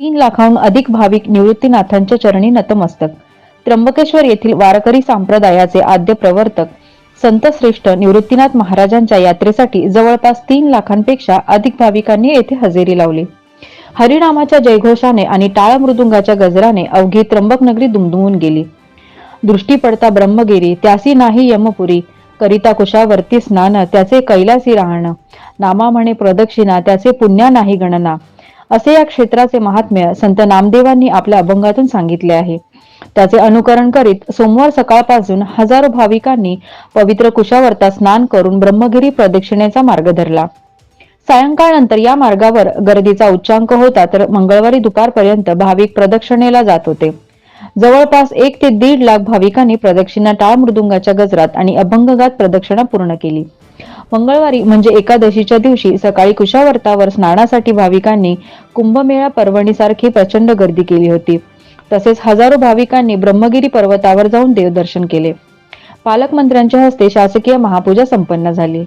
तीन लाखाहून अधिक भाविक निवृत्तीनाथांच्या चरणी नतमस्तक. त्र्यंबकेश्वर येथील वारकरी संप्रदायाचे आद्य प्रवर्तक संत श्रेष्ठ निवृत्तीनाथ महाराजांच्या यात्रेसाठी जवळपास तीन लाखांपेक्षा अधिक भाविकांनी येथे हजेरी लावली. हरिनामाच्या जयघोषाने आणि टाळ मृदुंगाच्या गजराने अवघी त्र्यंबक नगरी दुमदुमून गेली. दृष्टी पडता ब्रह्मगिरी त्यासी नाही यमपुरी करिता कुशावरती स्नान त्याचे कैलासी राहणं नामा म्हणे प्रदक्षिणा त्याचे पुण्या नाही गणना. असे या क्षेत्राचे महात्म्य संत नामदेवांनी आपल्या अभंगातून सांगितले आहे. त्याचे अनुकरण करीत सोमवार सकाळपासून हजारो भाविकांनी पवित्र कुशावर्ता स्नान करून ब्रह्मगिरी प्रदक्षिणेचा मार्ग धरला. सायंकाळनंतर या मार्गावर गर्दीचा उच्चांक होता तर मंगळवारी दुपारपर्यंत भाविक प्रदक्षिणेला जात होते. जवळपास एक ते दीड लाख भाविकांनी प्रदक्षिणा टाळ मृदुंगाच्या गजरात आणि अभंगगात प्रदक्षिणा पूर्ण केली. मंगळवारी म्हणजे एकादशीच्या दिवशी सकाळी कुशावर्तावर स्नानासाठी भाविकांनी कुंभमेळा पर्वणीसारखी प्रचंड गर्दी केली होती. तसेच हजारो भाविकांनी ब्रह्मगिरी पर्वतावर जाऊन देवदर्शन केले. पालकमंत्र्यांच्या हस्ते शासकीय महापूजा संपन्न झाली.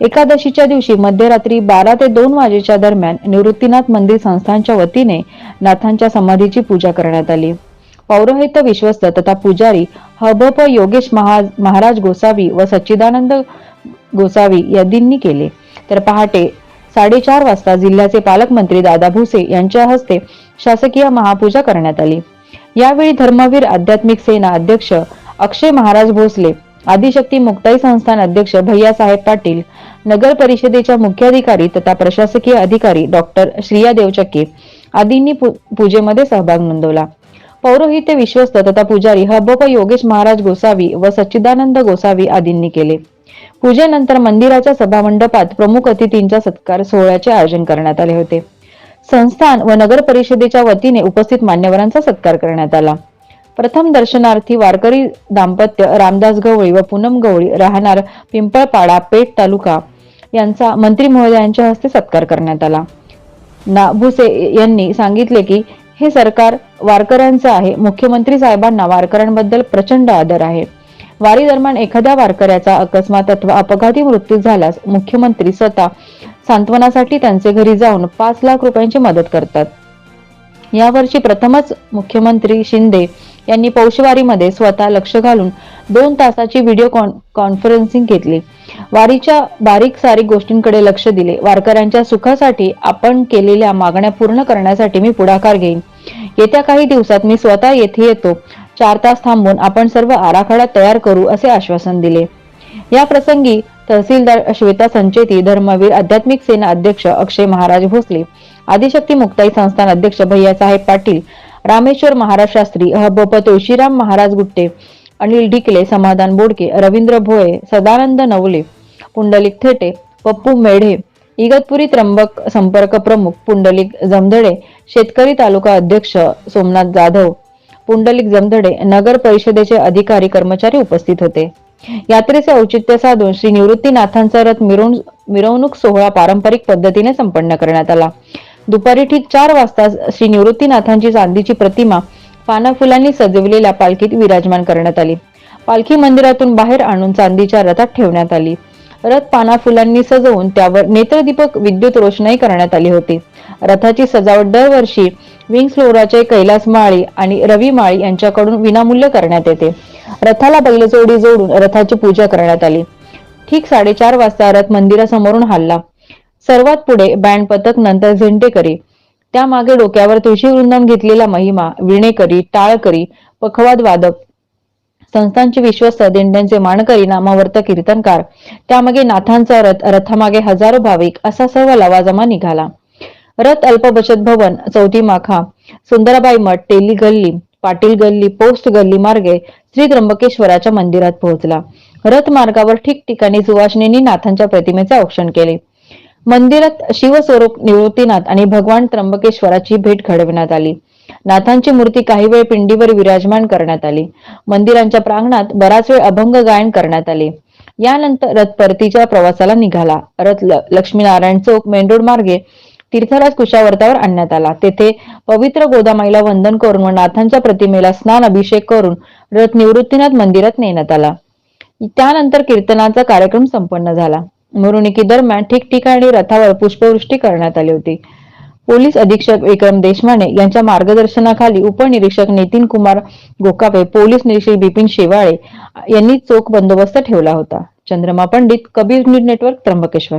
एकादशीच्या दिवशी मध्यरात्री बारा ते दोन वाजेच्या दरम्यान निवृत्तीनाथ मंदिर संस्थांच्या वतीने नाथांच्या समाधीची पूजा करण्यात आली. पौरोहित्य विश्वस्त तथा पुजारी हबप योगेश महा महाराज गोसावी व सच्चिदानंद गोसावी यांनी केले. तर पहाटे साडेचार वाजता जिल्ह्याचे पालकमंत्री दादा भुसे यांच्या हस्ते शासकीय महापूजा करण्यात आली. यावेळी धर्मवीर आध्यात्मिक सेना अध्यक्ष अक्षय महाराज भोसले आदिशक्ती मुक्ताई संस्थान अध्यक्ष भैयासाहेब पाटील नगर परिषदेच्या मुख्याधिकारी तथा प्रशासकीय अधिकारी डॉक्टर श्रिया देवचक्के आदींनी पू- पूजेमध्ये सहभाग नोंदवला. पौरोहित्य विश्वस्त तथा पुजारी हबप योगेश महाराज गोसावी व सच्चिदानंद गोसावी आदींनी केले. पूजेनंतर मंदिराच्या सभामंडपात प्रमुख अतिथींच्या सत्कार सोहळ्याचे आयोजन करण्यात आले होते. संस्थान व नगर परिषदेच्या वतीने उपस्थित मान्यवरांचा सत्कार करण्यात आला. प्रथम दर्शनार्थी वारकरी दाम्पत्य रामदास गवळी व पूनम गवळी राहणार पिंपळपाडा पेठ तालुका यांचा मंत्री महोदयांच्या हस्ते सत्कार करण्यात आला. ना भुसे यांनी सांगितले की हे सरकार वारकऱ्यांचं आहे. मुख्यमंत्री साहेबांना वारकऱ्यांबद्दल प्रचंड आदर आहे. वारी दरम्यान एखाद्या वारकऱ्याचा अकस्मात अथवा अपघाती मृत्यू झाल्यास मुख्यमंत्री स्वतः सांत्वनासाठी त्यांचे घरी जाऊन पाच लाख रुपयांची मदत करतात. यावर्षी प्रथमच मुख्यमंत्री शिंदे यांनी पौषवारीमध्ये स्वतः लक्ष घालून दोन तासाची व्हिडिओ कॉन्फरन्सिंग घेतली. वारीच्या बारीक सारीक गोष्टींकडे लक्ष दिले. वारकऱ्यांच्या सुखासाठी आपण केलेल्या मागण्या पूर्ण करण्यासाठी मी पुढाकार घेईन. येत्या काही दिवसात मी स्वतः येथे येतो. चार तास थांबून आपण सर्व आराखडा तयार करू असे आश्वासन दिले. या प्रसंगी तहसीलदार श्वेता संचेती धर्मवीर आध्यात्मिक सेना अध्यक्ष अक्षय महाराज भोसले आदिशक्ती मुक्ताई संस्थान अध्यक्ष भैयासाहेब पाटील रामेश्वर महाराज शास्त्री हबप तुळशीराम महाराज गुट्टे अनिल ढिकले समाधान बोडके रवींद्र भोये सदानंद नवले पुंडलिक थेटे पप्पू मेढे इगतपुरी त्र्यंबक संपर्क प्रमुख पुंडलिक जमधडे शेतकरी तालुका अध्यक्ष सोमनाथ जाधव पुंडलिक जमधडे नगर परिषदेचे अधिकारी कर्मचारी उपस्थित होते. यात्रेचे औचित्य साधून श्री निवृत्तीनाथांचा रथ मिरवणूक सोहळा पारंपरिक पद्धतीने संपन्न करण्यात आला. दुपारी ठीक चार वाजता श्री निवृत्तीनाथांची चांदीची प्रतिमा पाना फुलांनी सजवलेल्या पालखीत विराजमान करण्यात आली. पालखी मंदिरातून बाहेर आणून चांदीच्या रथात ठेवण्यात आली. रथ पाना फुलांनी सजवून त्यावर नेत्रदीपक विद्युत रोषणाई करण्यात आली होती. रथाची सजावट दरवर्षी विंग्स फ्लोराचे कैलास माळी आणि रवी माळी यांच्याकडून विनामूल्य करण्यात येते. रथाला बैलजोडी जोडून रथाची पूजा करण्यात आली. ठीक साडेचार वाजता रथ मंदिरासमोरून हल्ला. सर्वात पुढे बँड पथक नंतर झेंडेकरी. त्यामागे डोक्यावर तुळशी वृंदावन घेतलेला महिमा विणेकरी टाळकरी पखवाद वादक संस्थांचे विश्वस्त दिंड्यांचे मानकरी नामावर्त कीर्तनकार त्यामागे नाथांचा रथ रथामागे हजारो भाविक असा सर्व लवाजमा निघाला. रथ अल्प बचत भवन चौथी माखा सुंदराबाई मठ तेली गल्ली पाटील गल्ली पोस्ट गल्ली मार्गे श्री त्र्यंबकेश्वराच्या मंदिरात पोहोचला. रथ मार्गावर ठिकठिकाणी सुवासिनींनी नाथांच्या प्रतिमेचे औक्षण केले. मंदिरात शिवस्वरूप निवृत्तीनाथ आणि भगवान त्र्यंबकेश्वराची भेट घडविण्यात आली. नाथांची मूर्ती काही वेळ पिंडीवर विराजमान करण्यात आली. मंदिरांच्या प्रांगणात बराच वेळ अभंग गायन करण्यात आले. यानंतर रथ परतीच्या प्रवासाला निघाला. रथ ल- लक्ष्मीनारायण चौक मेंढोड मार्गे तीर्थराज कुशावर्तावर आणण्यात आला. तेथे पवित्र गोदामाईला वंदन करून व नाथांच्या प्रतिमेला स्नान अभिषेक करून रथ निवृत्तीनाथ मंदिरात नेण्यात आला. त्यानंतर कीर्तनाचा कार्यक्रम संपन्न झाला. मिरवणुकी दरम्यान ठिकठिकाणी रथावर पुष्पवृष्टी करण्यात आली होती. पोलीस अधीक्षक विक्रम देशमाने यांच्या मार्गदर्शनाखाली उपनिरीक्षक नितीन कुमार गोकापे पोलीस निरीक्षक बिपिन शेवाळे यांनी चोख बंदोबस्त ठेवला होता. Chandrama Pandit Kabir news network Trimbakeshwar.